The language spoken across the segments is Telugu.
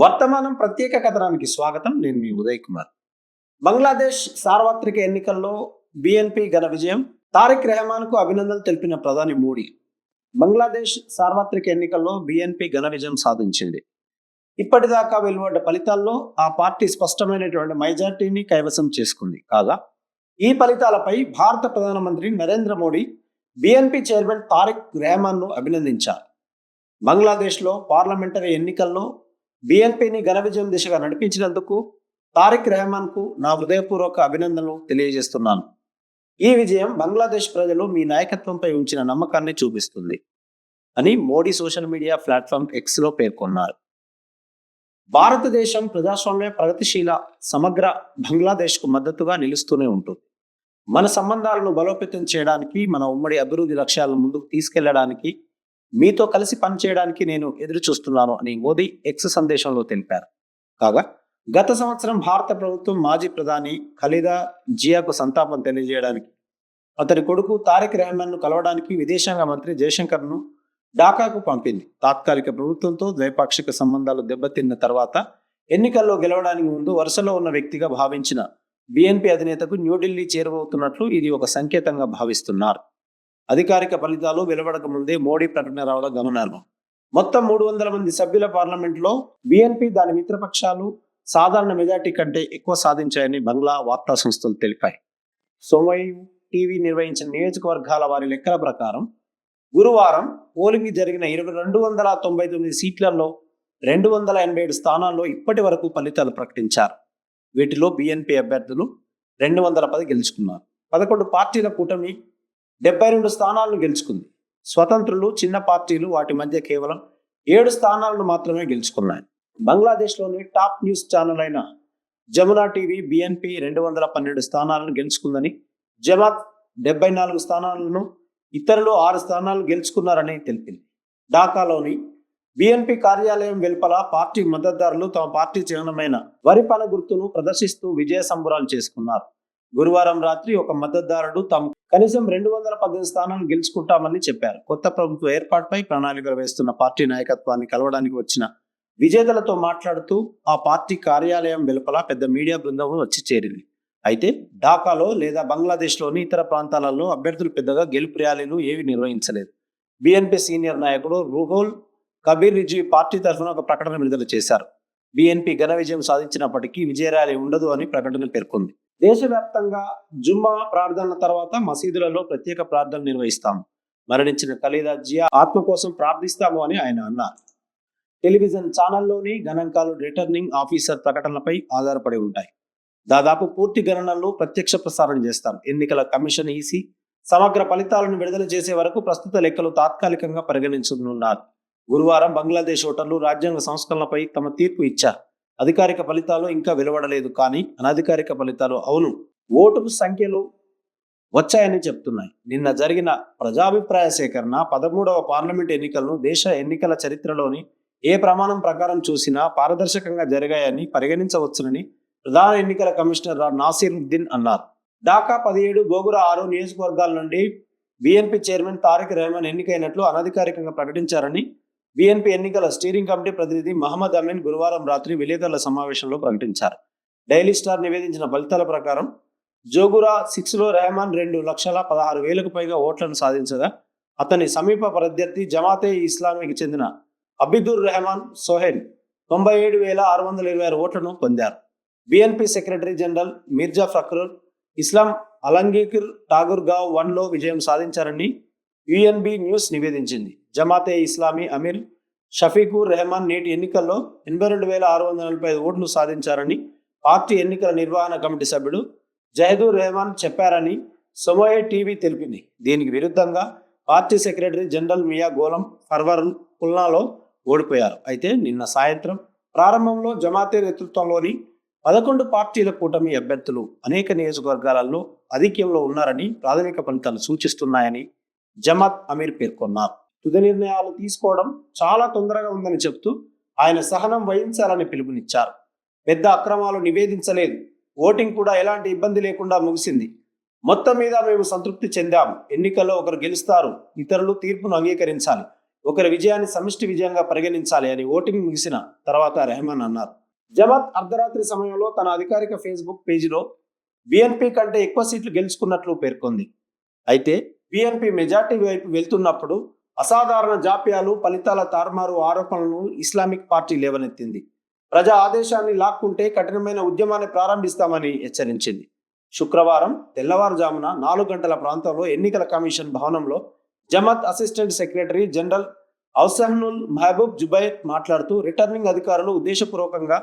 వర్తమానం ప్రత్యేక కథనానికి స్వాగతం. నేను మీ ఉదయ్ కుమార్. బంగ్లాదేశ్ సార్వత్రిక ఎన్నికల్లో బిఎన్పి ఘన విజయం తారిక్ రెహమాన్కు అభినందనలు తెలిపిన ప్రధాని మోడీ. బంగ్లాదేశ్ సార్వత్రిక ఎన్నికల్లో బిఎన్పి ఘన విజయం సాధించింది. ఇప్పటిదాకా వెలువడ్డ ఫలితాల్లో ఆ పార్టీ స్పష్టమైనటువంటి మెజార్టీని కైవసం చేసుకుంది. కాగా ఈ ఫలితాలపై భారత ప్రధానమంత్రి నరేంద్ర మోడీ బిఎన్పి చైర్మన్ తారిక్ రెహమాన్ను అభినందించారు. బంగ్లాదేశ్లో పార్లమెంటరీ ఎన్నికల్లో బిఎన్పిని ఘన విజయం దిశగా నడిపించినందుకు తారిక్ రెహమాన్కు నా హృదయపూర్వక అభినందనలు తెలియజేస్తున్నాను. ఈ విజయం బంగ్లాదేశ్ ప్రజలు మీ నాయకత్వంపై ఉంచిన నమ్మకాన్ని చూపిస్తుంది అని మోడీ సోషల్ మీడియా ప్లాట్ఫామ్ ఎక్స్లో పేర్కొన్నారు. భారతదేశం ప్రజాస్వామ్య ప్రగతిశీల సమగ్ర బంగ్లాదేశ్కు మద్దతుగా నిలుస్తూనే ఉంటుంది. మన సంబంధాలను బలోపేతం చేయడానికి మన ఉమ్మడి అభివృద్ధి లక్ష్యాలను ముందుకు తీసుకెళ్ళడానికి మీతో కలిసి పనిచేయడానికి నేను ఎదురు చూస్తున్నాను అని మోదీ ఎక్స్ సందేశంలో తెలిపారు. కాగా గత సంవత్సరం భారత ప్రభుత్వం మాజీ ప్రధాని ఖలీదా జియాకు సంతాపం తెలియజేయడానికి అతని కొడుకు తారిక్ రెహమాన్ను కలవడానికి విదేశాంగ మంత్రి జయశంకర్ను ఢాకాకు పంపింది. తాత్కాలిక ప్రభుత్వంతో ద్వైపాక్షిక సంబంధాలు దెబ్బతిన్న తర్వాత ఎన్నికల్లో గెలవడానికి ముందు వరుసలో ఉన్న వ్యక్తిగా భావించిన బిఎన్పి అధినేతకు న్యూఢిల్లీ చేరువవుతున్నట్లు ఇది ఒక సంకేతంగా భావిస్తున్నారు. అధికారిక ఫలితాలు వెలువడక ముందే మోడీ ప్రకటన రావడం గమనార్హం. మొత్తం మూడు వందల మంది సభ్యుల పార్లమెంట్లో బీఎన్పీ దాని మిత్రపక్షాలు సాధారణ మెజార్టీ కంటే ఎక్కువ సాధించాయని బంగ్లా వార్తా సంస్థలు తెలిపాయి. సోమవారం టీవీ నిర్వహించిన నియోజకవర్గాల వారి లెక్కల ప్రకారం గురువారం పోలింగ్ జరిగిన ఇరవై రెండు వందల తొంభై తొమ్మిది సీట్లలో రెండు వందల ఎనభై ఏడు స్థానాల్లో ఇప్పటి వరకు ఫలితాలు ప్రకటించారు. వీటిలో బిఎన్పి అభ్యర్థులు రెండు వందల పది గెలుచుకున్నారు. పదకొండు పార్టీల కూటమి డెబ్బై రెండు స్థానాలను గెలుచుకుంది. స్వతంత్రులు చిన్న పార్టీలు వాటి మధ్య కేవలం ఏడు స్థానాలను మాత్రమే గెలుచుకున్నాయి. బంగ్లాదేశ్లోని టాప్ న్యూస్ ఛానల్ అయిన జమునా టీవీ బిఎన్పి రెండు వందల పన్నెండు స్థానాలను గెలుచుకుందని జమాత్ డెబ్బై నాలుగు స్థానాలను ఇతరులు ఆరు స్థానాలు గెలుచుకున్నారని తెలిపింది. ఢాకాలోని బిఎన్పి కార్యాలయం వెలుపల పార్టీ మద్దతుదారులు తమ పార్టీ చిహ్నమైన వరిపాల గుర్తును ప్రదర్శిస్తూ విజయ సంబురాలు చేసుకున్నారు. గురువారం రాత్రి ఒక మద్దతుదారుడు తాము కనీసం రెండు వందల పద్దెనిమిది స్థానాలు గెలుచుకుంటామని చెప్పారు. కొత్త ప్రభుత్వ ఏర్పాటుపై ప్రణాళికలు వేస్తున్న పార్టీ నాయకత్వాన్ని కలవడానికి వచ్చిన విజేతలతో మాట్లాడుతూ ఆ పార్టీ కార్యాలయం వెలుపల పెద్ద మీడియా బృందం వచ్చి చేరింది. అయితే ఢాకాలో లేదా బంగ్లాదేశ్లోని ఇతర ప్రాంతాలలో అభ్యర్థులు పెద్దగా గెలుపు ర్యాలీలు ఏవి నిర్వహించలేదు. బిఎన్పి సీనియర్ నాయకుడు రుహోల్ కబీర్ రిజీ పార్టీ తరఫున ఒక ప్రకటన విడుదల చేశారు. బిఎన్పి ఘన విజయం సాధించినప్పటికీ విజయ ర్యాలీ ఉండదు అని ప్రకటన పేర్కొంది. దేశవ్యాప్తంగా జుమ్మా ప్రార్థనల తర్వాత మసీదులలో ప్రత్యేక ప్రార్థనలు నిర్వహిస్తాము. మరణించిన ఖలీదా జియా ఆత్మ కోసం ప్రార్థిస్తాము అని ఆయన అన్నారు. టెలివిజన్ ఛానల్లోని గణాంకాలు రిటర్నింగ్ ఆఫీసర్ ప్రకటనలపై ఆధారపడి ఉంటాయి. దాదాపు పూర్తి గణనలు ప్రత్యక్ష ప్రసారం చేస్తారు. ఎన్నికల కమిషన్ ఈసీ సమగ్ర ఫలితాలను విడుదల చేసే వరకు ప్రస్తుత లెక్కలు తాత్కాలికంగా పరిగణించనున్నారు. గురువారం బంగ్లాదేశ్ ఓటర్లు రాజ్యాంగ సంస్కరణలపై తమ తీర్పు ఇచ్చారు. అధికారిక ఫలితాలు ఇంకా వెలువడలేదు కానీ అనధికారిక ఫలితాలు అవును. ఓటు సంఖ్యలు వచ్చాయని చెప్తున్నాయి. నిన్న జరిగిన ప్రజాభిప్రాయ సేకరణ పదమూడవ పార్లమెంట్ ఎన్నికలను దేశ ఎన్నికల చరిత్రలోని ఏ ప్రమాణం ప్రకారం చూసినా పారదర్శకంగా జరిగాయని పరిగణించవచ్చునని ప్రధాన ఎన్నికల కమిషనర్ నాసిరుద్దీన్ అన్నారు. ఢాకా పదిహేడు బోగుర ఆరు నియోజకవర్గాల నుండి బిఎన్పి చైర్మన్ తారిక్ రెహమాన్ ఎన్నికైనట్లు అనధికారికంగా ప్రకటించారని బిఎన్పి ఎన్నికల స్టీరింగ్ కమిటీ ప్రతినిధి మహమ్మద్ అమీన్ గురువారం రాత్రి విలేకరుల సమావేశంలో ప్రకటించారు. డైలీ స్టార్ నివేదించిన ఫలితాల ప్రకారం జోగురా సిక్స్లో రెహమాన్ రెండు లక్షల పదహారు వేలకు పైగా ఓట్లను సాధించగా అతని సమీప ప్రత్యర్థి జమాతే ఇస్లామీకి చెందిన అబిదుర్ రెహమాన్ సోహెల్ తొంభై ఏడు వేల ఆరు వందల ఇరవై ఆరు ఓట్లను పొందారు. BNP secretary general Mirza Fakhrul Islam Alamgir Thakurgaon వన్లో విజయం సాధించారని యుఎన్బి న్యూస్ నివేదించింది. జమాతే ఇస్లామీ అమీర్ షఫీకు రెహమాన్ నేటి ఎన్నికల్లో ఎనభై రెండు వేల ఆరు వందల నలభై ఐదు ఓట్లు సాధించారని పార్టీ ఎన్నికల నిర్వహణ కమిటీ సభ్యుడు జహదూర్ రెహమాన్ చెప్పారని సొమోయే టీవీ తెలిపింది. దీనికి విరుద్ధంగా party secretary general Mia Golam Parwar పుల్నాలో ఓడిపోయారు. అయితే నిన్న సాయంత్రం ప్రారంభంలో జమాతే నేతృత్వంలోని పదకొండు పార్టీల కూటమి అభ్యర్థులు అనేక నియోజకవర్గాలలో ఆధిక్యంలో ఉన్నారని ప్రాథమిక ఫలితాలు సూచిస్తున్నాయని జమాత్ అమీర్ పేర్కొన్నారు. తుది నిర్ణయాలు తీసుకోవడం చాలా తొందరగా ఉందని చెప్తూ ఆయన సహనం వహించాలని పిలుపునిచ్చారు. పెద్ద అక్రమాలు నివేదించలేదు. ఓటింగ్ కూడా ఎలాంటి ఇబ్బంది లేకుండా ముగిసింది. మొత్తం మీద మేము సంతృప్తి చెందాము. ఎన్నికల్లో ఒకరు గెలుస్తారు. ఇతరులు తీర్పును అంగీకరించాలి. ఒకరి విజయాన్ని సమిష్టి విజయంగా పరిగణించాలి అని ఓటింగ్ ముగిసిన తర్వాత రెహమాన్ అన్నారు. జమాత్ అర్ధరాత్రి సమయంలో తన అధికారిక ఫేస్బుక్ పేజీలో బిఎన్పి కంటే ఎక్కువ సీట్లు గెలుచుకున్నట్లు పేర్కొంది. అయితే బిఎన్పి మెజార్టీ వైపు వెళ్తున్నప్పుడు అసాధారణ జాప్యాలు ఫలితాల తారుమారు ఆరోపణలను ఇస్లామిక్ పార్టీ లేవనెత్తింది. ప్రజా ఆదేశాన్ని లాక్కుంటే కఠినమైన ఉద్యమాన్ని ప్రారంభిస్తామని హెచ్చరించింది. శుక్రవారం తెల్లవారుజామున నాలుగు గంటల ప్రాంతంలో ఎన్నికల కమిషన్ భవనంలో Jamaat assistant secretary general Ahsanul Mahboob Zubair మాట్లాడుతూ రిటర్నింగ్ అధికారులు ఉద్దేశపూర్వకంగా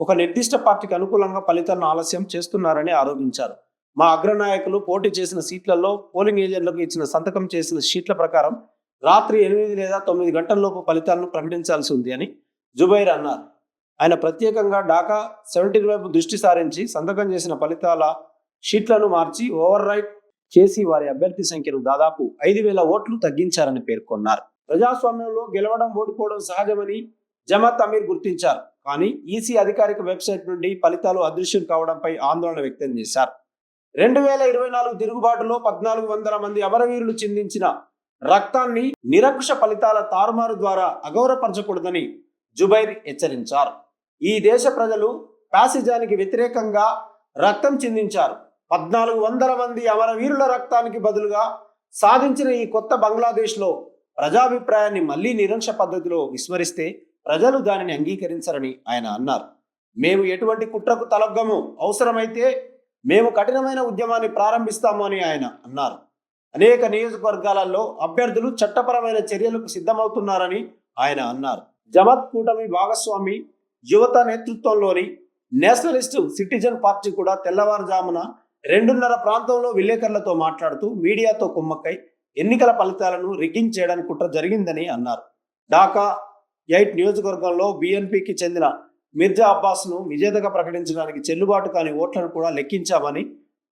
ఒక నిర్దిష్ట పార్టీకి అనుకూలంగా ఫలితాలను ఆలస్యం చేస్తున్నారని ఆరోపించారు. మా అగ్రనాయకులు పోటీ చేసిన సీట్లలో పోలింగ్ ఏజెంట్లకు ఇచ్చిన సంతకం చేసిన షీట్ల ప్రకారం రాత్రి ఎనిమిది లేదా తొమ్మిది గంటల్లోపు ఫలితాలను ప్రకటించాల్సి ఉంది అని జుబైర్ అన్నారు. ఆయన ప్రత్యేకంగా ఢాకా సెవెంటీన్ వైపు దృష్టి సారించి సంతకం చేసిన ఫలితాల షీట్లను మార్చి ఓవర్ రైట్ చేసి వారి అభ్యర్థి సంఖ్యను దాదాపు ఐదు వేల ఓట్లు తగ్గించారని పేర్కొన్నారు. ప్రజాస్వామ్యంలో గెలవడం ఓడిపోవడం సహజమని జమాత్ అమీర్ గుర్తించారు. కానీ ఈసీ అధికారిక వెబ్సైట్ నుండి ఫలితాలు అదృశ్యం కావడంపై ఆందోళన వ్యక్తం చేశారు. రెండు వేల ఇరవై నాలుగు తిరుగుబాటులో పద్నాలుగు వందల మంది అమరవీరులు చిందించిన రక్తాన్ని నిరంకుశ ఫలితాల తారుమారు ద్వారా అగౌరవపరచకూడదని జుబైర్ హెచ్చరించారు. ఈ దేశ ప్రజలు ప్యాసిజానికి వ్యతిరేకంగా రక్తం చిందించారు. పద్నాలుగు వందల మంది అమరవీరుల రక్తానికి బదులుగా సాధించిన ఈ కొత్త బంగ్లాదేశ్లో ప్రజాభిప్రాయాన్ని మళ్ళీ నిరంక్ష పద్ధతిలో విస్మరిస్తే ప్రజలు దానిని అంగీకరించరని ఆయన అన్నారు. మేము ఎటువంటి కుట్రకు తలగ్గము? అవసరమైతే మేము కఠినమైన ఉద్యమాన్ని ప్రారంభిస్తాము అని ఆయన అన్నారు. అనేక నియోజకవర్గాలలో అభ్యర్థులు చట్టపరమైన చర్యలకు సిద్ధమవుతున్నారని ఆయన అన్నారు. జమత్ కూటమి భాగస్వామి యువత నేతృత్వంలోని నేషనలిస్ట్ సిటిజన్ పార్టీ కూడా తెల్లవారుజామున రెండున్నర ప్రాంతంలో విలేకరులతో మాట్లాడుతూ మీడియాతో కుమ్మక్కై ఎన్నికల ఫలితాలను రిగ్గింగ్ చేయడానికి కుట్ర జరిగిందని అన్నారు. ఢాకా ఎయిట్ నియోజకవర్గంలో బిఎన్పికి చెందిన మిర్జా అబ్బాస్ను విజేతగా ప్రకటించడానికి చెల్లుబాటు కాని ఓట్లను కూడా లెక్కించామని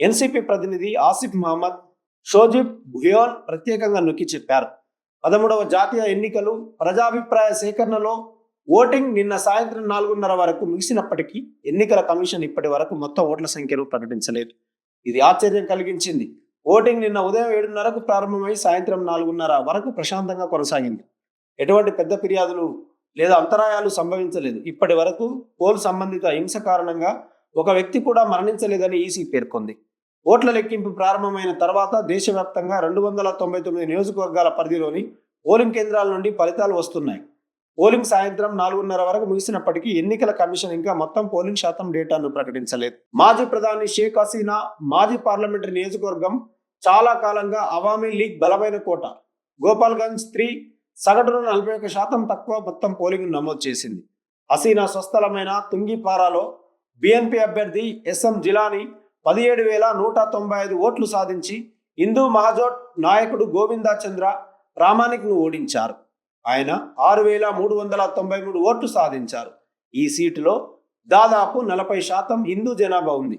ఎన్సీపీ ప్రతినిధి ఆసిఫ్ మహమ్మద్ షోజిబ్ భుయోన్ ప్రత్యేకంగా నొక్కి చెప్పారు. పదమూడవ జాతీయ ఎన్నికలు ప్రజాభిప్రాయ సేకరణలో ఓటింగ్ నిన్న సాయంత్రం నాలుగున్నర వరకు ముగిసినప్పటికీ ఎన్నికల కమిషన్ ఇప్పటి వరకు మొత్తం ఓట్ల సంఖ్యను ప్రకటించలేదు. ఇది ఆశ్చర్యం కలిగించింది. ఓటింగ్ నిన్న ఉదయం ఏడున్నరకు ప్రారంభమై సాయంత్రం నాలుగున్నర వరకు ప్రశాంతంగా కొనసాగింది. ఎటువంటి పెద్ద ఫిర్యాదులు లేదా అంతరాయాలు సంభవించలేదు. ఇప్పటి వరకు పోల్ సంబంధిత హింస కారణంగా ఒక వ్యక్తి కూడా మరణించలేదని ఈసీ పేర్కొంది. ఓట్ల లెక్కింపు ప్రారంభమైన తర్వాత దేశవ్యాప్తంగా రెండు వందల తొంభై తొమ్మిది నియోజకవర్గాల పరిధిలోని పోలింగ్ కేంద్రాల నుండి ఫలితాలు వస్తున్నాయి. పోలింగ్ సాయంత్రం నాలుగున్నర వరకు ముగిసినప్పటికీ ఎన్నికల కమిషన్ ఇంకా మొత్తం పోలింగ్ శాతం డేటాను ప్రకటించలేదు. మాజీ ప్రధాని షేక్ హసీనా మాజీ పార్లమెంటరీ నియోజకవర్గం చాలా కాలంగా అవామీ లీగ్ బలమైన కోట. గోపాల్గంజ్ త్రీ సగటున నలభై ఒక శాతం తక్కువ మొత్తం పోలింగ్ నమోదు చేసింది. హసీనా స్వస్థలమైన తుంగిపారాలో బిఎన్పి అభ్యర్థి ఎస్ఎం జిలానీ పదిహేడు వేల నూట తొంభై ఐదు ఓట్లు సాధించి హిందూ మహాజోట్ నాయకుడు గోవిందాచంద్ర ప్రామాణిక్ను ఓడించారు. ఆయన ఆరు వేల మూడు వందల తొంభై మూడు ఓట్లు సాధించారు. ఈ సీటులో దాదాపు నలభై శాతం హిందూ జనాభా ఉంది.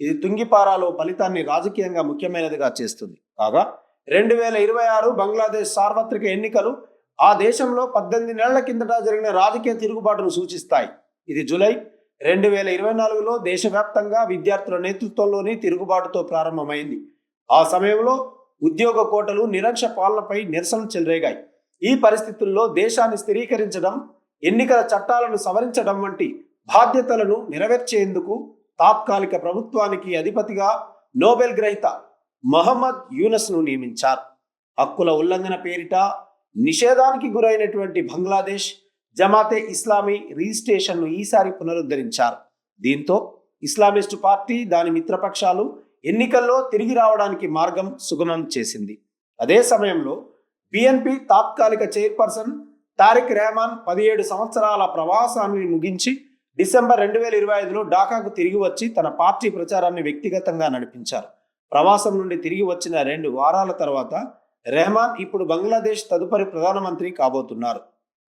ఇది తుంగిపారాలో ఫలితాన్ని రాజకీయంగా ముఖ్యమైనదిగా చేస్తుంది. కాగా రెండు వేల ఇరవై ఆరు బంగ్లాదేశ్ సార్వత్రిక ఎన్నికలు ఆ దేశంలో పద్దెనిమిది నెలల కిందట జరిగిన రాజకీయ తిరుగుబాటును సూచిస్తాయి. ఇది జూలై రెండు వేల ఇరవై నాలుగులో దేశవ్యాప్తంగా విద్యార్థుల నేతృత్వంలోని తిరుగుబాటుతో ప్రారంభమైంది. ఆ సమయంలో ఉద్యోగ కోటలు నిరక్ష పాలనపై నిరసన చెలరేగాయి. ఈ పరిస్థితుల్లో దేశాన్ని స్థిరీకరించడం ఎన్నికల చట్టాలను సవరించడం వంటి బాధ్యతలను నెరవేర్చేందుకు తాత్కాలిక ప్రభుత్వానికి అధిపతిగా నోబెల్ గ్రహీత మహమ్మద్ యూనస్ను నియమించారు. హక్కుల ఉల్లంఘన పేరిట నిషేధానికి గురైనటువంటి బంగ్లాదేశ్ జమాతే ఇస్లామీ రిజిస్ట్రేషన్ను ఈసారి పునరుద్ధరించారు. దీంతో ఇస్లామిస్టు పార్టీ దాని మిత్రపక్షాలు ఎన్నికల్లో తిరిగి రావడానికి మార్గం సుగమం చేసింది. అదే సమయంలో బిఎన్పి తాత్కాలిక చైర్పర్సన్ తారిక్ రెహమాన్ పదిహేడు సంవత్సరాల ప్రవాసాన్ని ముగించి డిసెంబర్ రెండు వేల ఇరవై ఐదులో ఢాకాకు తిరిగి వచ్చి తన పార్టీ ప్రచారాన్ని వ్యక్తిగతంగా నడిపించారు. ప్రవాసం నుండి తిరిగి వచ్చిన రెండు వారాల తర్వాత రెహమాన్ ఇప్పుడు బంగ్లాదేశ్ తదుపరి ప్రధానమంత్రి కాబోతున్నారు.